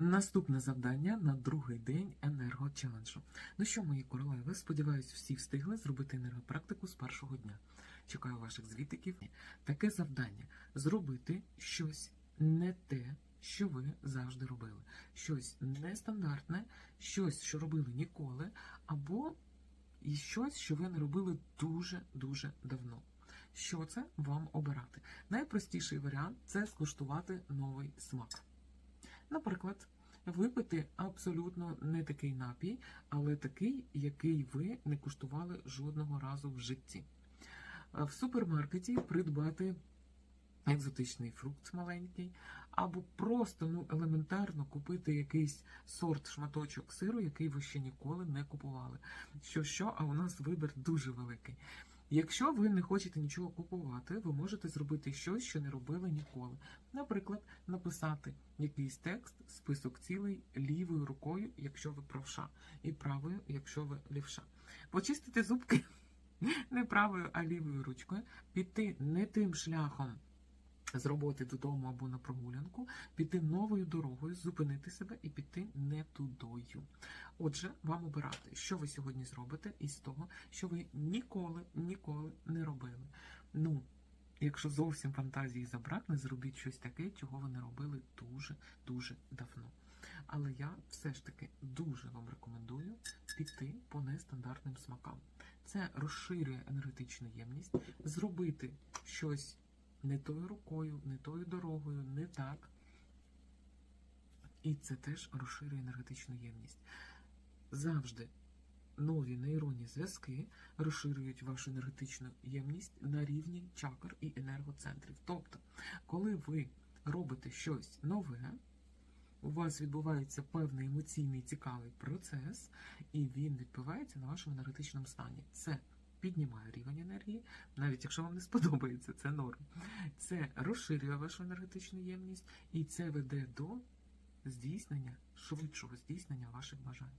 Наступне завдання на другий день енергочеленджу. Ну що, мої королеви, сподіваюсь, всі встигли зробити енергопрактику з першого дня. Чекаю ваших звітиків. Таке завдання зробити щось не те, що ви завжди робили. Щось нестандартне, щось, що робили ніколи, або і щось, що ви не робили дуже-дуже давно. Що це вам обирати? Найпростіший варіант це скуштувати новий смак. Наприклад, випити абсолютно не такий напій, але такий, який ви не куштували жодного разу в житті. Е, В супермаркеті придбати екзотичний фрукт маленький, або просто ну, елементарно купити якийсь сорт шматочок сиру, який ви ще ніколи не купували. Що що, а у нас вибір дуже великий. Якщо ви не хочете нічого купувати, ви можете зробити щось, що не робили ніколи. Наприклад, написати якийсь текст, список цілий лівою рукою, якщо ви правша, і правою, якщо ви лівша. Почистити зубки не правою, а лівою ручкою, піти не тим шляхом. З роботи додому або на прогулянку, піти новою дорогою, зупинити себе і піти не тудою. Отже, вам обирати, що ви сьогодні зробите із того, що ви ніколи, ніколи не робили. Ну, якщо зовсім фантазії забракне, зробіть щось таке, чого ви не робили дуже-дуже давно. Але я все ж таки дуже вам рекомендую піти по нестандартним смакам. Це розширює енергетичну ємність, зробити щось не тою рукою, не тою дорогою, не так. І це теж розширює енергетичну ємність. Завжди нові нейронні зв'язки розширюють вашу енергетичну ємність на рівні чакр і енергоцентрів. Тобто, коли ви робите щось нове, у вас відбувається певний емоційний цікавий процес, і він відбувається на вашому енергетичному стані. Це піднімає рівень енергії, навіть якщо вам не сподобається, це норм. Це розширює вашу енергетичну ємність, і це веде до здійснення, швидшого здійснення ваших бажань.